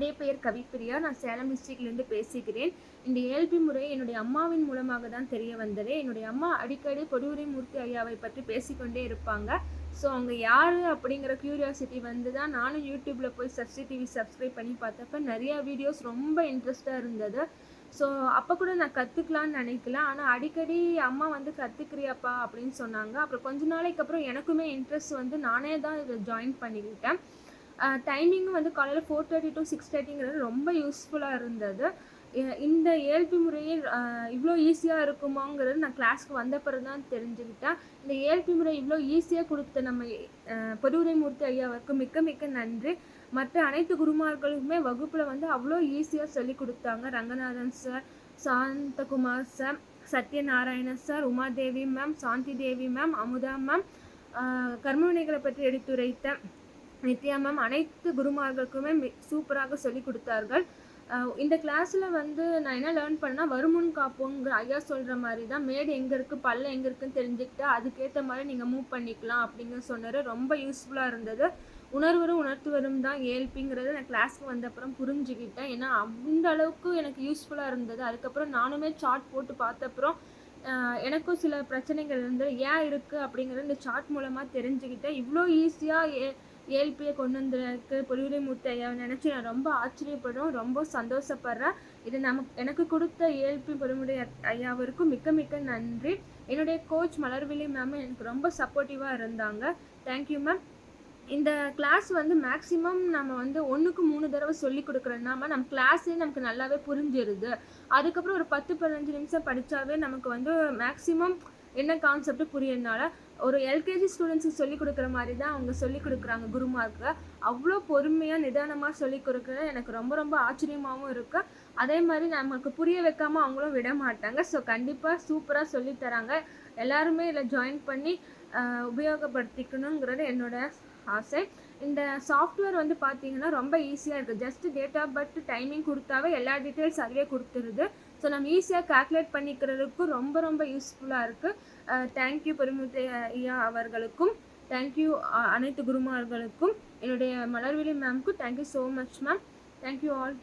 என்னுடைய பெயர் கவிப்பிரியா. நான் சேலம் டிஸ்ட்ரிக்ட்லேருந்து பேசுகிறேன். இந்த ஏல்பி முறை என்னுடைய அம்மாவின் மூலமாக தான் தெரிய வந்தது. என்னுடைய அம்மா அடிக்கடி கொடியுரை மூர்த்தி ஐயாவை பற்றி பேசிக்கொண்டே இருப்பாங்க. ஸோ அவங்க யார் அப்படிங்கிற க்யூரியாசிட்டி வந்து தான் நானும் யூடியூப்பில் போய் சப்ஸ்டி டிவி சப்ஸ்கிரைப் பண்ணி பார்த்தப்ப நிறையா வீடியோஸ் ரொம்ப இன்ட்ரெஸ்டாக இருந்தது. ஸோ அப்போ கூட நான் கற்றுக்கலான்னு நினைக்கல. ஆனால் அடிக்கடி அம்மா வந்து கற்றுக்கிறியாப்பா அப்படின்னு சொன்னாங்க. அப்புறம் கொஞ்ச நாளைக்கு அப்புறம் எனக்குமே இன்ட்ரெஸ்ட் வந்து நானே தான் இதை ஜாயின் பண்ணிக்கிட்டேன். டைமிங்கும் வந்து காலையில் ஃபோர் தேர்ட்டி டு சிக்ஸ் தேர்ட்டிங்கிறது ரொம்ப யூஸ்ஃபுல்லாக இருந்தது. இந்த ஏல்பி முறையே இவ்வளோ ஈஸியாக இருக்குமாங்கிறது நான் கிளாஸ்க்கு வந்த பிறகு தான் தெரிஞ்சுக்கிட்டேன். இந்த ஏல்பி முறை இவ்வளோ ஈஸியாக கொடுத்த நம்ம பொதுவுரைமூர்த்தி ஐயாவுக்கு மிக்க மிக்க நன்றி. மற்ற அனைத்து குருமார்களுக்குமே வகுப்பில் வந்து அவ்வளோ ஈஸியாக சொல்லி கொடுத்தாங்க. Ranganathan sir Santhakumar sir Sathyanarayana sir Umadevi ma'am Shanthi Devi ma'am Amudha ma'am கர்மவினைகளை பற்றி எடுத்துரைத்த நித்யா மேம் அனைத்து குருமார்களுக்குமே மி- சூப்பராக சொல்லி கொடுத்தார்கள். இந்த கிளாஸில் வந்து நான் என்ன லேர்ன் பண்ணால் வருமுன் காப்போங்கிற ஐயா சொல்கிற மாதிரி தான் மேடு எங்கே இருக்குது பல்ல எங்கே இருக்குன்னு தெரிஞ்சுக்கிட்டு அதுக்கேற்ற மாதிரி நீங்கள் மூவ் பண்ணிக்கலாம் அப்படிங்கிற சொன்னார் ரொம்ப யூஸ்ஃபுல்லாக இருந்தது. உணர்வரும் உணர்த்துவரும் தான் ஏல்பிங்கிறத நான் கிளாஸ்க்கு வந்த அப்புறம் புரிஞ்சுக்கிட்டேன் ஏன்னா அந்த அளவுக்கு எனக்கு யூஸ்ஃபுல்லாக இருந்தது. அதுக்கப்புறம் நானுமே சார்ட் போட்டு பார்த்த அப்புறம் எனக்கும் சில பிரச்சனைகள் இருந்து ஏன் இருக்குது அப்படிங்கிறத இந்த சார்ட் மூலமாக தெரிஞ்சுக்கிட்டேன் இவ்வளோ ஈஸியாக ஏ ஏல்பியை கொண்டு வந்திருக்கு பொலிவுரை மூர்த்தி ஐயாவை நினச்சி நான் ரொம்ப ஆச்சரியப்படுறோம் ரொம்ப சந்தோஷப்படுறேன். இது நமக்கு எனக்கு கொடுத்த ஏல்பி பொலிமுறை ஐயாவிற்கும் மிக்க மிக்க நன்றி. என்னுடைய கோச் மலர்விழி மேம் எனக்கு ரொம்ப சப்போர்ட்டிவாக இருந்தாங்க. தேங்க்யூ மேம் இந்த கிளாஸ் வந்து மேக்ஸிமம் நம்ம வந்து ஒன்றுக்கு மூணு தடவை சொல்லி கொடுக்குறோம்னாம நம்ம கிளாஸே நமக்கு நல்லாவே புரிஞ்சிருது. அதுக்கப்புறம் ஒரு பத்து பதினஞ்சு நிமிஷம் படித்தாவே நமக்கு வந்து மேக்ஸிமம் என்ன கான்செப்ட் புரியனால ஒரு எல்கேஜி ஸ்டூடெண்ட்ஸுக்கு சொல்லி கொடுக்குற மாதிரி தான் அவங்க சொல்லி கொடுக்குறாங்க குருமார்க்கு அவ்வளோ பொறுமையாக நிதானமாக சொல்லிக் கொடுக்குறது எனக்கு ரொம்ப ரொம்ப ஆச்சரியமாகவும் இருக்குது அதே மாதிரி நமக்கு புரிய வைக்காமல் அவங்களும் விட மாட்டாங்க. ஸோ கண்டிப்பாக சூப்பராக சொல்லித்தராங்க எல்லாருமே இதில் ஜாயின் பண்ணி உபயோகப்படுத்திக்கணுங்கிறது என்னோட ஆசை. இந்த சாஃப்ட்வேர் வந்து பார்த்தீங்கன்னா ரொம்ப ஈஸியாக இருக்குது just date of birth timing கொடுத்தாவே எல்லா டீட்டெயில்ஸ் அதுவே கொடுத்துருது. ஸோ நம்ம ஈஸியாக கால்குலேட் பண்ணிக்கிறதுக்கு ரொம்ப ரொம்ப யூஸ்ஃபுல்லாக இருக்குது தேங்க்யூ பெருமுத்தை ஐயா அவர்களுக்கும். தேங்க்யூ அனைத்து குருமார்களுக்கும். என்னுடைய Malarvizhi மேம்க்கும் thank you so much ma'am thank you all